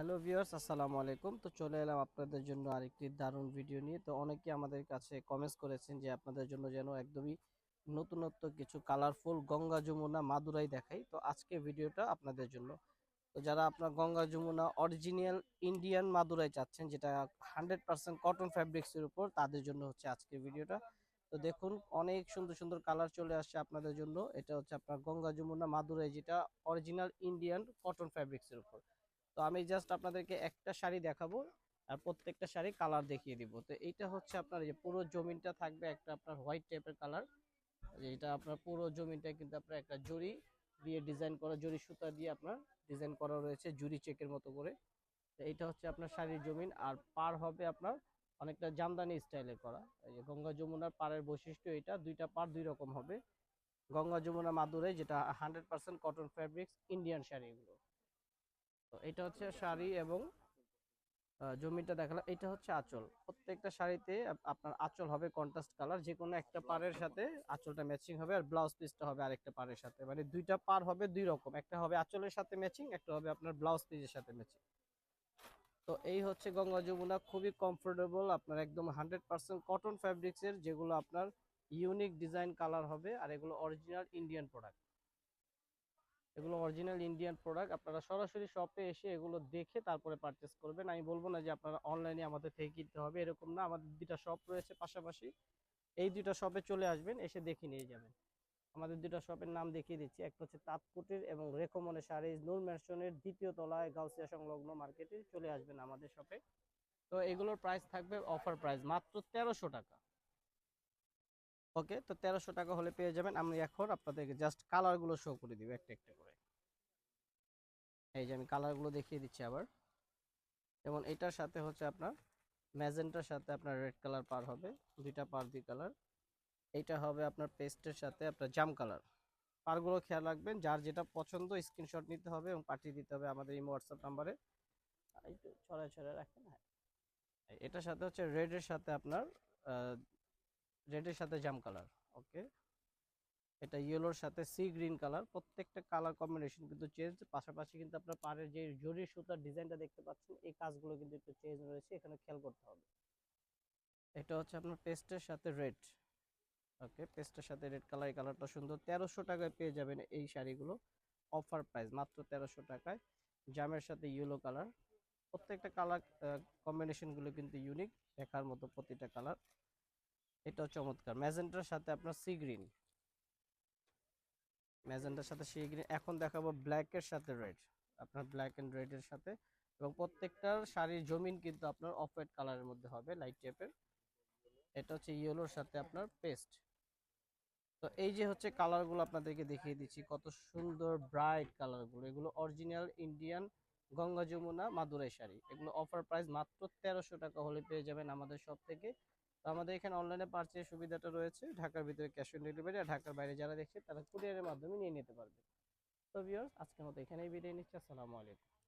Hello viewers, আসসালামু আলাইকুম। তো চলে এলাম আপনাদের জন্য আরেকটি দারুণ ভিডিও নিয়ে। তো অনেকে আমাদের কাছে কমেন্টস করেছেন যে আপনাদের জন্য যেন একদমই নতুনত্ব কিছু কালারফুল গঙ্গা যমুনা মাদুরাই দেখাই। তো আজকে ভিডিওটা আপনাদের জন্য। তো যারা আপনার গঙ্গা যমুনা অরিজিনাল ইন্ডিয়ান মাদুরাই চাচ্ছেন, যেটা হান্ড্রেড পার্সেন্ট কটন ফ্যাব্রিক্সের উপর, তাদের জন্য হচ্ছে আজকের ভিডিওটা। তো দেখুন, অনেক সুন্দর সুন্দর কালার চলে আসছে আপনাদের জন্য। এটা হচ্ছে আপনার গঙ্গা যমুনা মাদুরাই, যেটা অরিজিনাল ইন্ডিয়ান কটন ফ্যাব্রিক্সের উপর। তো আমি জাস্ট আপনাদেরকে একটা শাড়ি দেখাবো আর প্রত্যেকটা শাড়ি কালার দেখিয়ে দিব। তো এইটা হচ্ছে আপনার যে পুরো জমিনটা থাকবে একটা আপনার হোয়াইট টাইপের কালার এটা আপনার পুরো জমিনটা কিন্তু আপনার একটা জরি দিয়ে ডিজাইন করা জরি সুতা দিয়ে আপনার ডিজাইন করা রয়েছে জুরি চেকের মতো করে। তো এইটা হচ্ছে আপনার শাড়ির জমিন আর পার হবে আপনার অনেকটা জামদানি স্টাইলের করা। এই যে গঙ্গা যমুনার পাড়ের বৈশিষ্ট্য এটা, দুইটা পার দুই রকম হবে। গঙ্গা যমুনা মাদুরে যেটা hundred percent cotton fabrics Indian sari এগুলো। এটা হচ্ছে শাড়ি এবং জমিটা দেখালাম। এটা হচ্ছে আঁচল। প্রত্যেকটা শাড়িতে আপনার আঁচল হবে কন্ট্রাস্ট কালার যে কোনো একটা পাড়ের সাথে আঁচলটা ম্যাচিং হবে আর ব্লাউজ পিসটা হবে আরেকটা পাড়ের সাথে। মানে দুইটা পার হবে দুই রকম। একটা হবে আঁচলের সাথে ম্যাচিং একটা হবে আপনার ব্লাউজ পিসের সাথে ম্যাচিং তো এই হচ্ছে গঙ্গা যমুনা। খুবই কমফোর্টেবল আপনার একদম হান্ড্রেড পার্সেন্ট কটন ফ্যাব্রিক্সের যেগুলো আপনার ইউনিক ডিজাইন কালার হবে আর এগুলো অরিজিনাল ইন্ডিয়ান প্রোডাক্ট এগুলো অরিজিনাল ইন্ডিয়ান প্রোডাক্ট আপনারা সরাসরি শপে এসে এগুলো দেখে তারপরে পারচেস করবেন। আমি বলব না যে আপনারা অনলাইনে আমাদের থেকে কিনতে হবে, এরকম না। আমাদের দুটা শপ রয়েছে পাশাপাশি। এই দুইটা শপে চলে আসবেন, এসে দেখে নিয়ে যাবেন। আমাদের দুটো শপের নাম দেখিয়ে দিচ্ছি। একটা হচ্ছে তাঁতকুটির এবং রেকমনে শাড়ি। নূর ম্যানশনের দ্বিতীয় তলায় গাউসিয়া সংলগ্ন মার্কেটে চলে আসবেন আমাদের শপে তো এগুলোর প্রাইস থাকবে অফার প্রাইস মাত্র তেরোশো টাকা। ওকে? তো তেরোশো টাকা হলে পেয়ে যাবেন। আমি এখন আপনাদেরকে জাস্ট কালারগুলো শো করে দিব একটা একটা করে। এই যে আমি কালারগুলো দেখিয়ে দিচ্ছি আবার। যেমন এটার সাথে হচ্ছে আপনার ম্যাজেন্টার সাথে আপনার রেড কালার পার হবে, দুইটা পার দুই কালার এইটা হবে আপনার পেস্টের সাথে আপনার জাম কালার পারগুলো খেয়াল রাখবেন, যার যেটা পছন্দ স্ক্রিনশট নিতে হবে এবং পাঠিয়ে দিতে হবে আমাদের এই হোয়াটসঅ্যাপ নাম্বারে একটু ছড়ায় ছড়ায় রাখেন হ্যাঁ। এটার সাথে হচ্ছে রেডের সাথে আপনার রেডের সাথে জাম কালার ওকে এটা ইয়েলোর সাথে সি গ্রিন কালার প্রত্যেকটা কালার কম্বিনেশন কিন্তু চেঞ্জ পাশাপাশি কিন্তু আপনার পাড়ের যে জরি সুতার ডিজাইনটা দেখতে পাচ্ছেন, এই কাজগুলো কিন্তু একটু চেঞ্জ রয়েছে, এখানে খেয়াল করতে হবে। এটা হচ্ছে আপনার পেস্টের সাথে রেড ওকে পেস্টের সাথে রেড কালার এই কালারটা সুন্দর। তেরোশো টাকায় পেয়ে যাবেন এই শাড়িগুলো অফার প্রাইস মাত্র তেরোশো টাকায়। জামের সাথে ইয়েলো কালার প্রত্যেকটা কালার কম্বিনেশনগুলো কিন্তু ইউনিক দেখার মতো প্রতিটা কালার এটাও চমৎকার। ম্যাজেন্টার সাথে আপনার সি গ্রিন। ম্যাজেন্টার সাথে সি গ্রিন। এখন দেখাবো ব্ল্যাকের সাথে রেড। আপনার ব্ল্যাক এন্ড রেড এর সাথে। এবং প্রত্যেকটার শাড়ির জমিন কিন্তু আপনার অফ হোয়াইট কালারের মধ্যে হবে, লাইট টাইপের এটা হচ্ছে ইয়েলোর সাথে আপনার পেস্ট। তো এই যে হচ্ছে কালারগুলো আপনাদেরকে দেখিয়ে দিচ্ছি, কত সুন্দর ব্রাইট কালারগুলো এগুলো অরিজিনাল ইন্ডিয়ান গঙ্গা যমুনা মাদুরাই শাড়ি। এগুলো অফার প্রাইস মাত্র তেরোশো টাকা হলে পেয়ে যাবেন আমাদের সব থেকে তো আমাদের এখানে অনলাইনে পার্চের সুবিধাটা রয়েছে। ঢাকার ভিতরে ক্যাশ অন ডেলিভারি আর ঢাকার বাইরে যারা দেখছে তারা কুরিয়ারের মাধ্যমে নিয়ে নিতে পারবে। তো ভিউয়ার্স আজকের মতো এখানেই বিদায় নিচ্ছি। আসসালামু আলাইকুম।